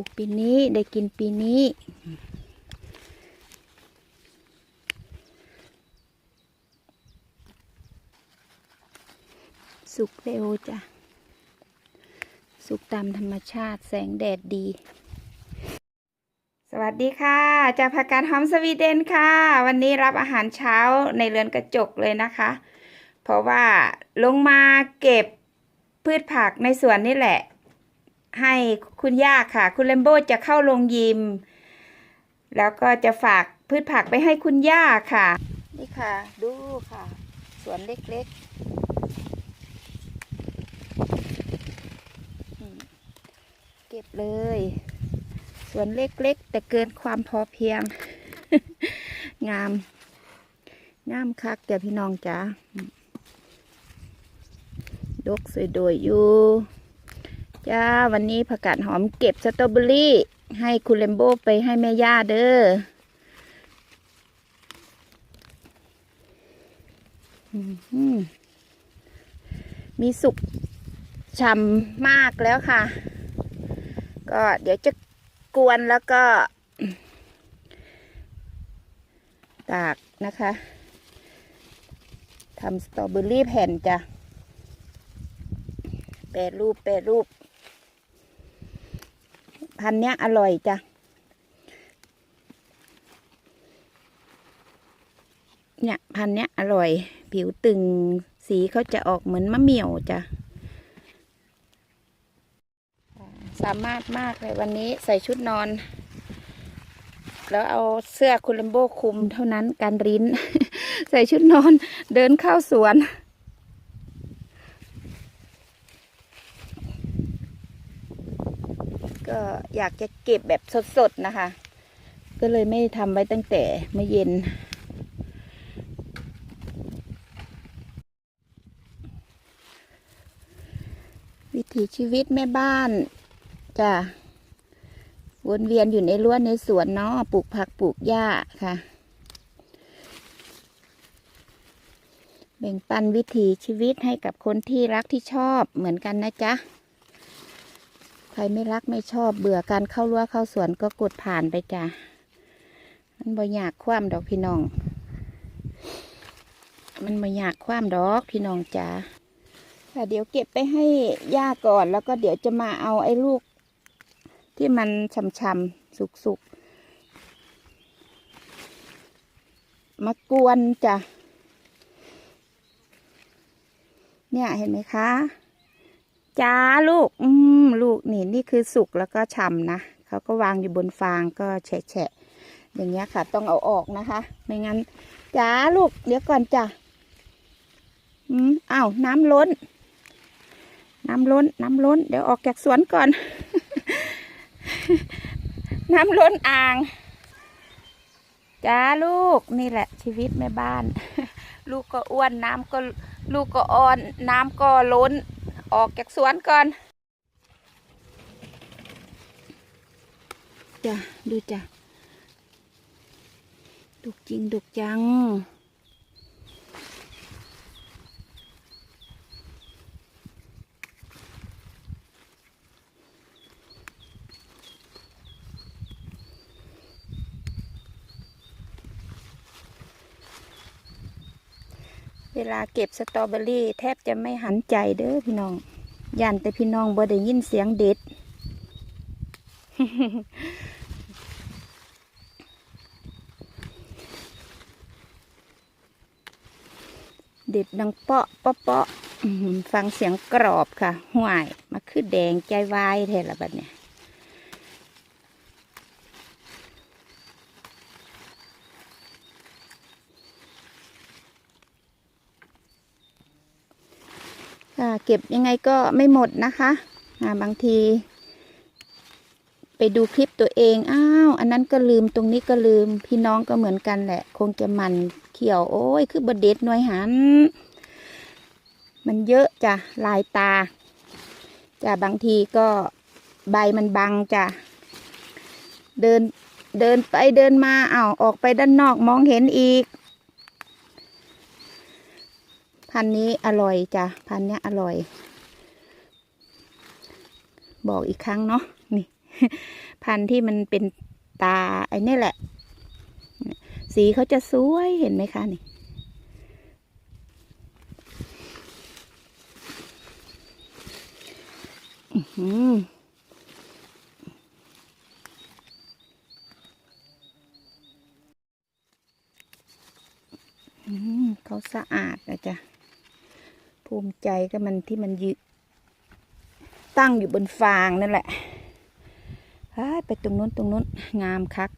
ลูกปีนี้ได้กินปีนี้ สุกเร็วจ้ะ สุกตามธรรมชาติแสงแดดดี สวัสดีค่ะ จากผักกาดหอมสวีเดนค่ะ วันนี้รับอาหารเช้าในเรือนกระจกเลยนะคะ เพราะว่าลงมาเก็บพืชผักในสวนนี่แหละ ให้คุณย่าค่ะ คุณเลมโบจะเข้าโรงยิม แล้วก็จะฝากพืชผักไปให้คุณย่าค่ะ นี่ค่ะ ดูค่ะ สวนเล็กๆ เก็บเลย สวนเล็กๆ แต่เกินความพอเพียง งาม งามคักแกพี่น้องจ้าดกสวยโดยอยู่ จ้าวันนี้ผักกาดหอมเก็บสตรอเบอรี่ ให้คุณเลมโบไปให้แม่ย่าเด้อมีสุกช่ำมากแล้วค่ะ ก็เดี๋ยวจะกวนแล้วก็ ตากนะคะทำสตรอเบอรี่แผ่นจ้ะแปรรูปแปรรูป พันเนี้ยอร่อยจ้ะเนี่ยพันเนี้ยอร่อย ผิวตึงสีเขาจะออกเหมือนมะเหมี่ยวจ้ะสามารถมากเลยวันนี้ใส่ชุดนอน แล้วเอาเสื้อคุณลัมโบคุมเท่านั้นการริ้น ใส่ชุดนอนเดินเข้าสวน ก็อยากจะเก็บแบบสดๆนะคะ ก็เลยไม่ทำไว้ตั้งแต่เมื่อเย็น วิถีชีวิตแม่บ้านจ้ะวนเวียนอยู่ในรั้วในสวนเนาะปลูกผักปลูกหญ้าค่ะ แบ่งปันวิถีชีวิตให้กับคนที่รักที่ชอบเหมือนกันนะจ๊ะ รไม่รักไม่ชอบเบื่อการเข้ารั้วเข้าสวนก็กดผ่านไปจ้ะมันบ่อยากคว่ำดอกพี่น้อง มันบ่อยากคว่ำดอกพี่น้องจ้าค่เดี๋ยวเก็บไปให้ย่าก่อน แล้วก็เดี๋ยวจะมาเอาไอ้ลูก ที่มันช่ำๆสุกๆ มากวนจ้ะเนี่ยเห็นไหมคะ จ้าลูก อืม ลูกนี่นี่คือสุกแล้วก็ฉ่ำนะเขาก็วางอยู่บนฟางก็แฉะๆอย่างเงี้ยค่ะ ต้องเอาออกนะคะ ไม่งั้นจ้าลูก เดี๋ยวก่อนจ้ะอืมอ้าวน้ำล้น น้ำล้น น้ำล้น เดี๋ยวออกจากสวนก่อน น้ำล้นอ่างจ้าลูกนี่แหละ ชีวิตแม่บ้าน ลูกก็อ้วนน้ำก็ลูกก็อ่อน น้ำก็ล้น ออกจากสวนก่อนจ้ะดูจ้ะดุกจริงดุกจัง เวลาเก็บสตรอเบอรี่ แทบจะไม่หันใจเด้อพี่น้องยันแต่พี่น้องบ่ได้ยินเสียงเด็ด เด็ดดังเปาะเปาะเปาะฟังเสียงกรอบค่ะห่วยมาคือแดงใจวายแท้ละบัดเนี่ย เก็บยังไงก็ไม่หมดนะคะบางที ไปดูคลิปตัวเองอ้าวอันนั้นก็ลืมตรงนี้ก็ลืมพี่น้องก็เหมือนกันแหละ คงจะมันเขียวโอ้ยคือบดเด็ดหน่วยหัน มันเยอะจ้ะลายตาจ้ะบางทีก็ใบมันบังจ้ะเดินเดินไปเดินมาเอาวออกไปด้านนอกมองเห็นอีก พันนี้อร่อยจ้ะพันเนี้ยอร่อย บอกอีกครั้งเนาะนี่ พันที่มันเป็นตาไอ้นี่แหละ สีเขาจะสวยเห็นไหมคะนี่อื้อหืออืมเขาสะอาดนะจ๊ะ ภูมิใจก็มันที่มันยืตั้งอยู่บนฟางนั่นแหละไปตรงนู้นตรงนู้นงามคัก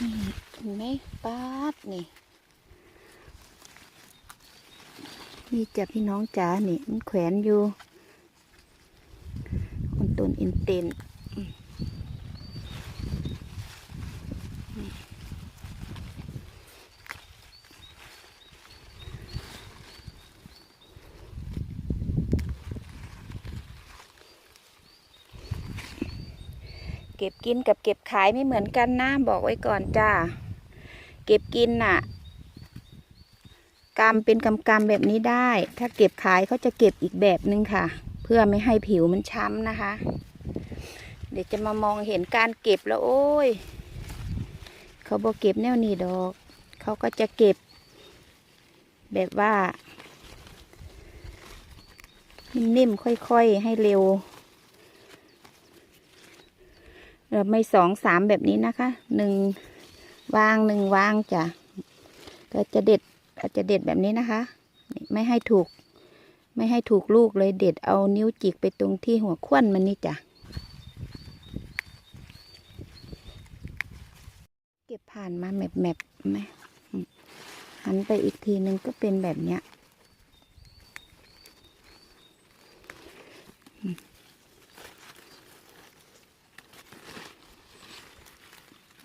นี่เห็นไหมป๊าดนี่ นี่จ้ะพี่น้องจ๋านี่มันแขวนอยู่ ต้นอินเตนเก็บกินกับเก็บขายไม่เหมือนกันนะบอกไว้ก่อนจ้า เก็บกินน่ะกำเป็นกำกำแบบนี้ได้ ถ้าเก็บขายเขาจะเก็บอีกแบบนึงค่ะ พื่อไม่ให้ผิวมันช้ำนะคะ เดี๋ยวจะมามองเห็นการเก็บแล้วโอ้ย เขาบอกเก็บแนวนี้ดอก เขาก็จะเก็บ แบบว่า นิ่มๆค่อยๆให้เร็วเราไม่สองสามแบบนี้นะคะหนึ่งวางหนึ่งวางจ้ะก็จะเด็ดอาจจะเด็ดแบบนี้นะคะ ไม่ให้ถูก ไม่ให้ถูกลูกเลยเด็ดเอานิ้วจิกไปตรงที่หัวขวนมันนี่จ้ะ เก็บผ่านมาแมบแมบไหมหันไปอีกทีนึงก็เป็นแบบเนี้ย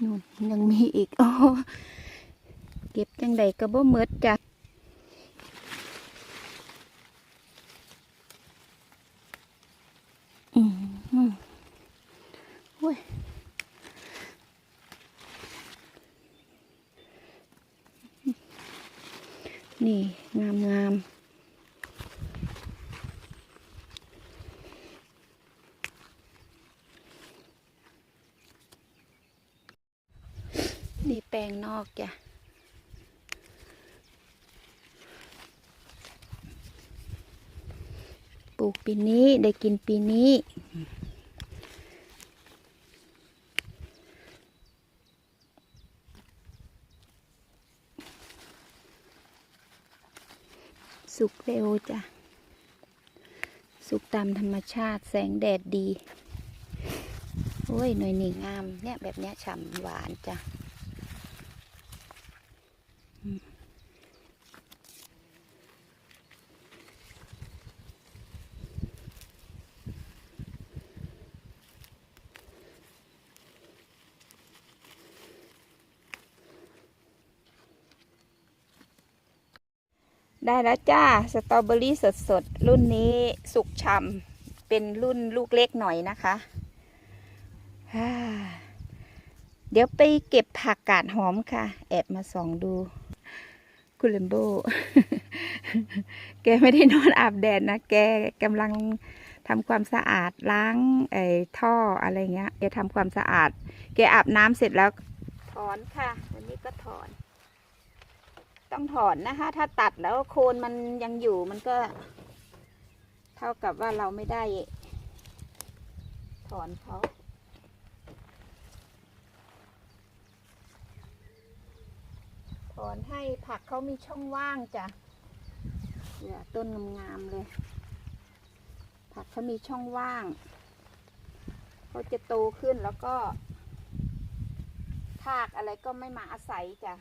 นู่นยังมีอีกโอ้เก็บจังใดก็บ่เมิดจ้ะอืมอืมโอ้ยนี่งามงามนี่แป ลงนอกจ้ะปลูกปีนี้ได้กินปีนี้สุกเร็วจ้ะ สุกตามธรรมชาติแสงแดดดี โอ้ย หน่อยหนีงาม เนี่ย แบบเนี้ยฉ่ำหวานจ้ะ ได้แล้วจ้า สตรอเบอรี่สดๆรุ่นนี้สุกฉ่ำเป็นรุ่นลูกเล็กหน่อยนะคะ เดี๋ยวไปเก็บผักกาดหอมค่ะ แอบมาส่องดู คุณเลมโบ แกไม่ได้นอนอาบแดดนะ แกกำลังทำความสะอาดล้างไอ้ท่ออะไรเงี้ย แกทำความสะอาด แกอาบน้ำเสร็จแล้ว ถอนค่ะ วันนี้ก็ถอน ต้องถอนนะคะ ถ้าตัดแล้วโคนมันยังอยู่มันก็ เท่ากับว่าเราไม่ได้ ถอนเขา ถอนให้ผักเขามีช่องว่างจ้ะเนี่ยต้นงามๆเลย ผักเขามีช่องว่างเขาจะโตขึ้นแล้วก็ทากอะไรก็ไม่มาอาศัยจ้ะ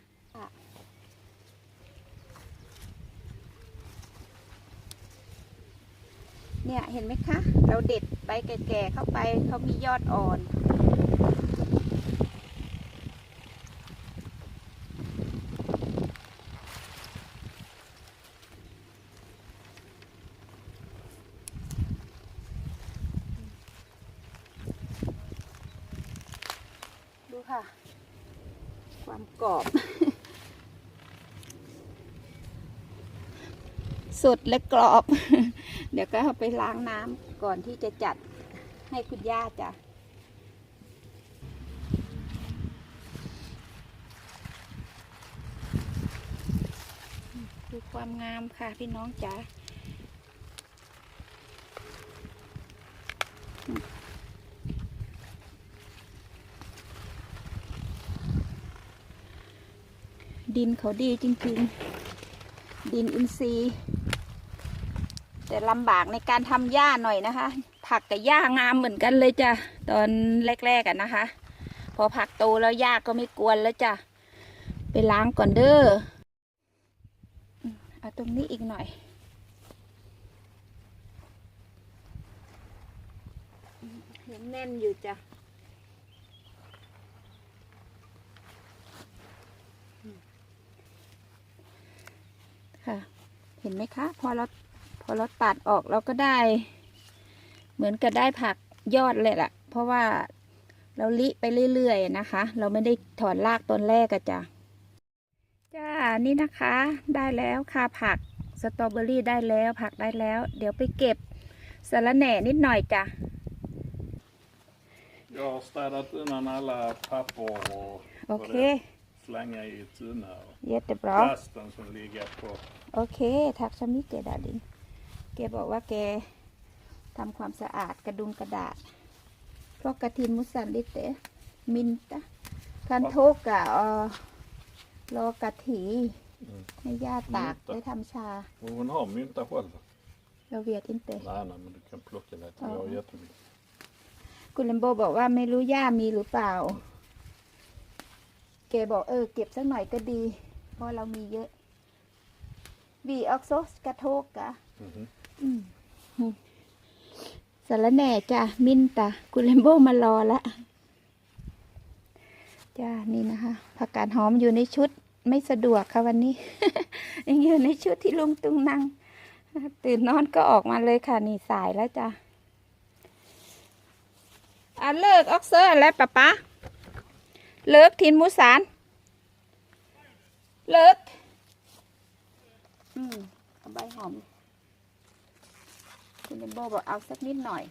เนี่ยเห็นไหมคะ เราเด็ดใบแก่ๆเข้าไปเขามียอดอ่อน ค่ะกว่าความกรอบ สดและกรอบ เดี๋ยวก็เอาไปล้างน้ำก่อนที่จะจัดให้คุณย่าจ้ะดูความงามค่ะพี่น้องจ๋า ดินเขาดีจริงๆ ดินอินทรีย์ แต่ลำบากในการทำหญ้าหน่อยนะคะ ผักกับหญ้างามเหมือนกันเลยจ้ะ ตอนแรกๆกันนะคะ พอผักโตแล้วหญ้าก็ไม่กวนแล้วจ้ะ ไปล้างก่อนเด้ออืมเอาตรงนี้อีกหน่อยอืมยังแน่นอยู่จ้ะ ค่ะ เห็นไหมคะ พอเราพอเราตัดออกเราก็ได้ เหมือนกับได้ผักยอดเลยล่ะ เพราะว่าเราลิไปเรื่อยๆนะคะ เราไม่ได้ถอนรากตอนแรกอะจ้ะจ้านี่นะคะ ได้แล้วค่ะผักสตรอเบอรี่ได้แล้วผักได้แล้ว เดี๋ยวไปเก็บสาระแหน่นิดหน่อยจ้ะ Jag har städat undan alla papper och โอเค slänga i tunna och เย็ดเรียบร้อย plasten som ligger på. โอเคทักชมิเกดาดิงแกบอกว่าแกทำความสะอาดกระดุมกระดาษ เพราะกระทินมุสันดิเตะมินตะคันโทกกะเออรอกะถี Mm. ให้ย่าตาก mynta. ได้ทำชา Och hon har mynta själv. เราเวียดอินเต Nej, nej, men du kan plocka lite. Ja. Jag har jättemycket. คุณเลมโบบอกว่าไม่รู้ย่ามีหรือเปล่า แกบอกเออเก็บสักหน่อยก็ดี เพราะเรามีเยอะบีออกโซสกระโทกกะ Mhm. อืมอืมสารแหน่จ้ะมินตะคุณเลมโบมารอละจ้านี่นะคะผักกาดหอมอยู่ในชุดไม่สะดวกค่ะวันนี้ ยังอยู่ในชุดที่ลุงตุงนั่งตื่นนอนก็ออกมาเลยค่ะนี่สายแล้วจ้ะอะเลิกออกเซอร์แล้วปะป๊า เลิกทินมูสารเลิกอืมเอาใบหอม คุณเลมโบบอกเอาสักนิดหน่อย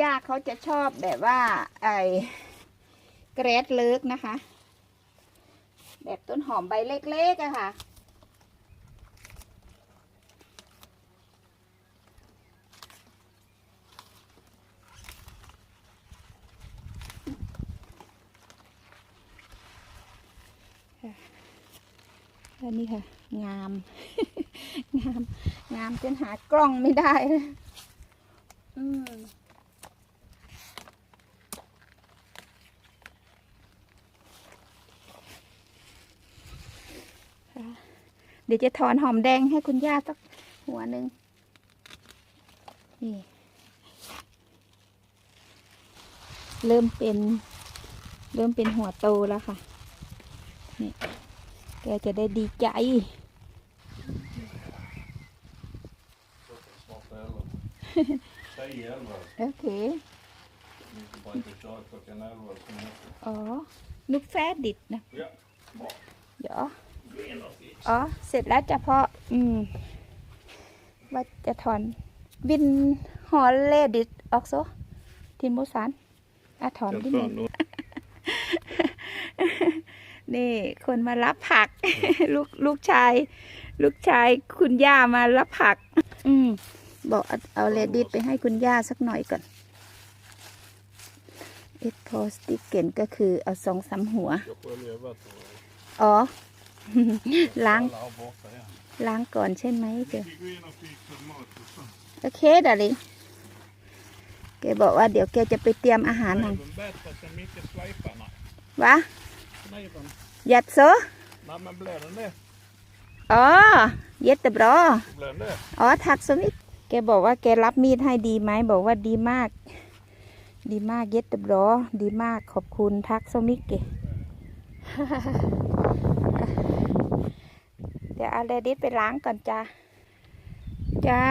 ย่าเขาจะชอบแบบว่า ไอ้เกรดเลิกนะคะ แบบต้นหอมใบเล็กๆอะค่ะ อันนี้ค่ะ งาม งาม งามจนหากล้องไม่ได้เลยอืมเดี๋ยวจะถอนหอมแดงให้คุณย่าสักหัวหนึ่งนี่ เริ่มเป็น เริ่มเป็นหัวโตแล้วค่ะ นี่ แกจะได้ดีใจ Snart elva. Säg elva. โอเค Ni får bara inte köra klockan elva som heter. อ๋อนุกแฟดดิดนะ Ja, bra. เดี๋ยว Ben och fix. อ๋อ เสร็จแล้วจะเพาะอืม ว่าจะถอนวินฮอลเลดิดออกโซทินมูสานอะถอนดิ Jag หนึ่ง tar nog นี่คนมารับผัก ลูกลูกชาย ลูกชายคุณย่ามารับผัก อืมบอกเอาเอาเลดิตไปให้คุณย่าสักหน่อยก่อนเอ็ดพอสติกเกนก็คือเอาสองสามหัว Jag sköljer vatten. อ๋อ ล้าง Alla har borta igen. ล้างก่อนใช่ไหมเดี๋ยว Vi går in och fixar mat och så. โอเคดาลิงแกบอกว่าเดี๋ยวแกจะไปเตรียมอาหารหน่อ ย Kniven bättre sen mycket sliparna. วะ Kniven. ยัดโซ Nej men blir den det? อ๋อเย็ดแต่บรอ Blir den det? อ๋อถักสมิธแกบอกว่าแกรับมีดให้ดีไหมบอกว่าดีมาก ดีมากเย็ดแต่บรอดีมากขอบคุณทักสมิธเกเดี๋ยวเอาเรดิสไปล้างก่อนจ้าจ้า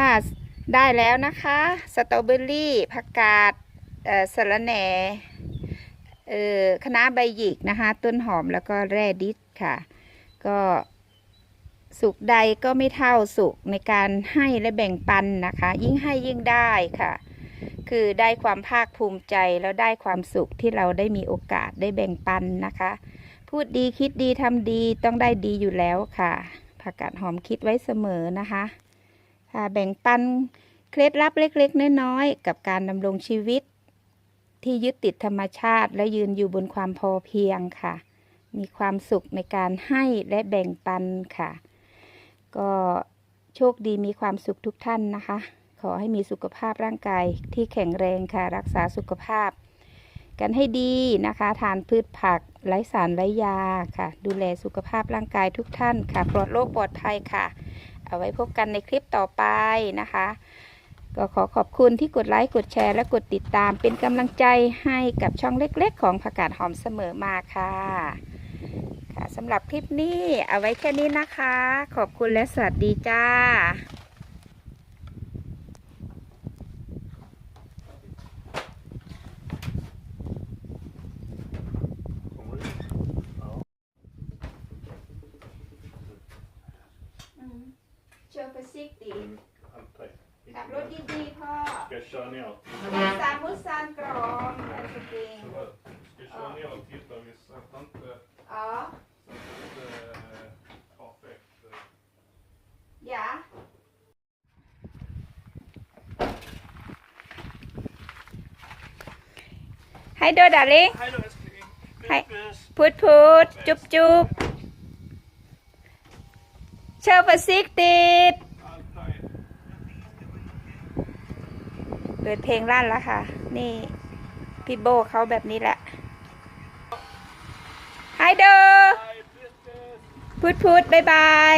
ได้แล้วนะคะ สตรอเบอรี่ผักกาดเอ่อสะระแหน่ เอ่อคณะใบหยิกนะคะ ต้นหอมแล้วก็แร่ดิสค่ะ ก็สุขใดก็ไม่เท่าสุขในการให้และแบ่งปันนะคะ ยิ่งให้ยิ่งได้ค่ะ คือได้ความภาคภูมิใจแล้วได้ความสุขที่เราได้มีโอกาสได้แบ่งปันนะคะ พูดดีคิดดีทำดีต้องได้ดีอยู่แล้วค่ะผักกาดหอมคิดไว้เสมอนะคะค่ะแบ่งปันเคล็ดลับเล็กๆน้อยๆกับการดำรงชีวิต ที่ยึดติดธรรมชาติ และยืนอยู่บนความพอเพียงค่ะ มีความสุขในการให้และแบ่งปันค่ะ ก็โชคดีมีความสุขทุกท่านนะคะ ขอให้มีสุขภาพร่างกายที่แข็งแรงค่ะ รักษาสุขภาพ กันให้ดีนะคะ ทานพืชผักไร้สารไร้ยาค่ะ ดูแลสุขภาพร่างกายทุกท่านค่ะ ปลอดโรคปลอดภัยค่ะ เอาไว้พบกันในคลิปต่อไปนะคะ ก็ขอขอบคุณที่กดไลค์ กดแชร์ และกดติดตามเป็นกำลังใจให้กับช่องเล็กๆ ของผักกาดหอมเสมอมาค่ะค่ะสำหรับคลิปนี้เอาไว้แค่นี้นะคะ ขอบคุณและสวัสดีจ้าเชิญไปซิกดี ขับรถดีๆพ่อ Ska jag köra ner och สามมุสซานกรองอะไรสักอย่าง titta? Ska jag köra ner och titta? Vi sätter inte, อ๋อ sätter inte eh, kaffe efter. อย่า Hej då darling Hej då älskling. Hej. Puss. พุดพุดจุบจุบเชิญไปซิกติด Allt hej. เปิดเพลงลั่นแล้วค่ะ นี่พี่โบเขาแบบนี้แหละไฮเดอพุดพุดบายบาย